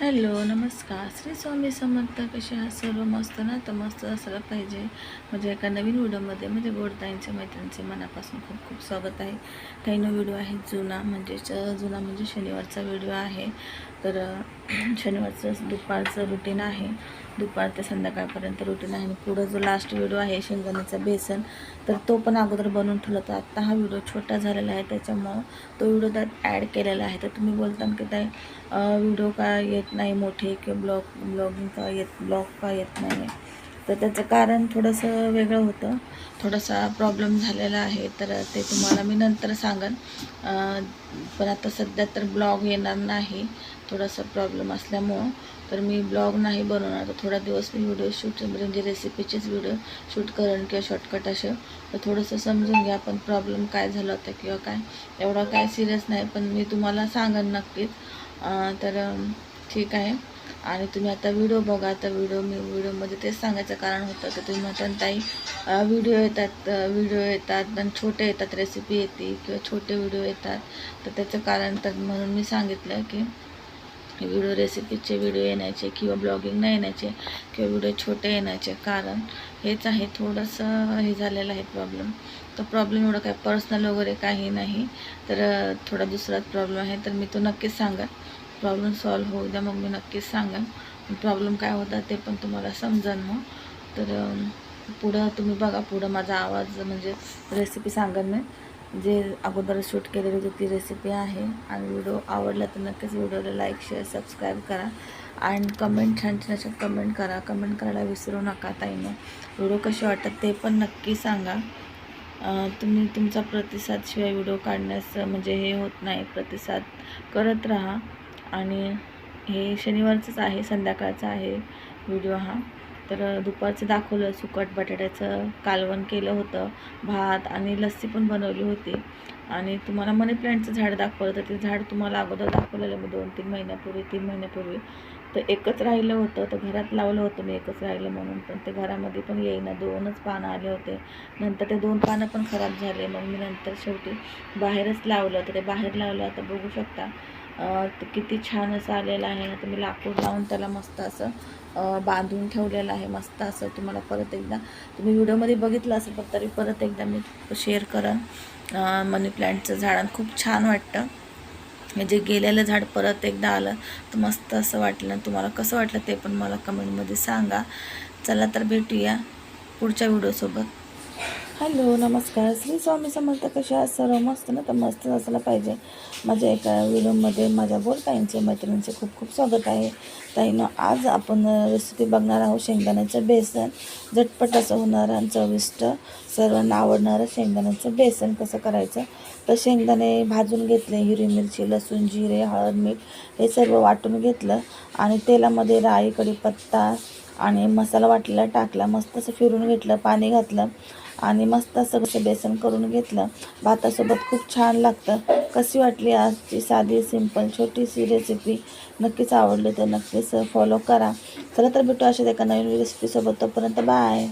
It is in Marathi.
हॅलो नमस्कार. श्री स्वामी समर्थ कसे आहात? सर्व मस्त ना? तर मस्त असायला पाहिजे. म्हणजे एका नवीन व्हिडिओमध्ये म्हणजे गोडताईंच्या मैत्रिणींचे मनापासून खूप खूप स्वागत आहे. काही नवीन व्हिडिओ आहे जुना म्हणजेच जुना म्हणजे शनिवारचा व्हिडिओ आहे. तर शनिवारचं दुपारचं रुटीन आहे. दुपार ते संध्याकाळपर्यंत रुटीन आहे. आणि पुढं जो लास्ट व्हिडिओ आहे शेंगदाण्याचा बेसन तर तो पण अगोदर बनवून ठेवला तर आत्ता हा व्हिडिओ छोटा झालेला आहे त्याच्यामुळं तो व्हिडिओ त्यात ॲड केलेला आहे. तर तुम्ही बोलता की ताई व्हिडिओ का येत नाही मोठे किंवा ब्लॉग ब्लॉगिंग का येत ब्लॉग का येत नाही तर त्याचं कारण थोडंसं वेगळं होतं. थोडासा प्रॉब्लेम झालेला आहे तर ते तुम्हाला मी नंतर सांगेन. पण आता सध्या तर ब्लॉग येणार नाही. थोडासा प्रॉब्लेम असल्यामुळं तर मी ब्लॉग नाही बनवणार तर थोडा दिवस मी व्हिडिओ शूट म्हणजे रेसिपीचेच व्हिडिओ शूट करेन किंवा शॉर्टकट असे तर थोडंसं समजून घ्या पण प्रॉब्लेम काय झाला होता किंवा काय. एवढा काय सिरियस नाही पण मी तुम्हाला सांगेन नक्कीच. तर ठीक आहे. आणि तुम्ही आता व्हिडिओ बघा आता व्हिडिओ मी व्हिडिओमध्ये तेच सांगायचं कारण होतं की तुम्ही म्हणता ताई व्हिडिओ येतात व्हिडिओ येतात पण छोटे येतात रेसिपी येते किंवा छोटे व्हिडिओ येतात तर त्याचं कारण तर म्हणून मी सांगितलं की व्हिडिओ रेसिपीचे व्हिडिओ येण्याचे किंवा ब्लॉगिंग नाही येण्याचे किंवा व्हिडिओ छोटे येण्याचे. कारण हेच आहे थोडंसं हे झालेलं आहे प्रॉब्लेम तो प्रॉब्लेम एवढं काय पर्सनल वगैरे काही नाही. तर थोडा दुसराच प्रॉब्लेम आहे. तर मी तो नक्कीच सांगा प्रॉब्लेम सॉल्व्ह होऊ द्या मग मी नक्कीच सांगेन. प्रॉब्लेम काय होता ते पण तुम्हाला समजेल मग. तर पुढं तुम्ही बघा पुढं माझा आवाज म्हणजे रेसिपी सांगेन मी. जे अगोदर शूट केलेली होती ती रेसिपी आहे आणि व्हिडिओ आवडला तर नक्कीच व्हिडिओला लाईक शेअर सबस्क्राईब करा. आणि कमेंट छान छान अशा कमेंट करा. कमेंट करायला विसरू नका ताईनं. व्हिडिओ कसे वाटतात ते पण नक्की सांगा. तुम्ही तुमचा प्रतिसाद शिवाय व्हिडिओ काढण्यास म्हणजे हे होत नाही. प्रतिसाद करत राहा. आणि हे शनिवारचंच आहे संध्याकाळचं आहे व्हिडिओ हा. तर दुपारचं दाखवलं सुकट बटाट्याचं कालवण केलं होतं भात आणि लस्सी पण बनवली होती. आणि तुम्हाला मनी प्लॅन्टचं झाड दाखवलं तर ते झाड तुम्हाला अगोदर दाखवलेलं मी दोन तीन महिन्यापूर्वी तीन महिन्यापूर्वी. तर एकच राहिलं होतं तर घरात लावलं होतं मी एकच राहिलं म्हणून. पण ते घरामध्ये पण येईना दोनच पानं आले होते. नंतर ते दोन पानं पण खराब झाले. मग मी नंतर शेवटी बाहेरच लावलं. तर ते बाहेर लावलं आता बघू शकता. किती छान असं आलेलं आहे आता मी लाकूड लावून त्याला मस्त असं बांधून ठेवलेलं आहे मस्त असं तुम्हाला परत एकदा तुम्ही व्हिडिओमध्ये बघितलं असेल पण तरी परत एकदा मी शेअर करेन. मनी प्लॅन्टचं झाड आणि खूप छान वाटतं. म्हणजे गेलेलं झाड परत एकदा आलं तर मस्त असं वाटलं. तुम्हाला कसं वाटलं ते पण मला कमेंटमध्ये सांगा. चला तर भेटूया पुढच्या व्हिडिओसोबत. हॅलो नमस्कार. श्री स्वामी समर्थ कशा सर्व मस्त ना? तर मस्त असायला पाहिजे. माझ्या एका व्हिडिओमध्ये माझ्या बोलताईंचे मैत्रिणींचे खूप खूप स्वागत आहे. ताईनं आज आपण रेसिपी बघणार आहोत शेंगदाण्याचं बेसन. झटपट असं होणारं आणि चविष्ट. सर्वांना आवडणारं शेंगदाण्याचं बेसन कसं करायचं? तर शेंगदाणे भाजून घेतले हिरवी मिरची लसूण जिरे हळद मीठ हे सर्व वाटून घेतलं आणि तेलामध्ये राई कढीपत्ता आणि मसाला वाटलेला टाकला. मस्त असं फिरून घेतलं पाणी घातलं आणि मस्त असं कसं बेसन करून घेतलं. भातासोबत खूप छान लागतं. कशी वाटली आजची साधी सिंपल छोटीशी रेसिपी नक्कीच आवडली तर नक्कीच फॉलो करा. चला तर भेटू अशाच एका नवीन रेसिपीसोबत तोपर्यंत बाय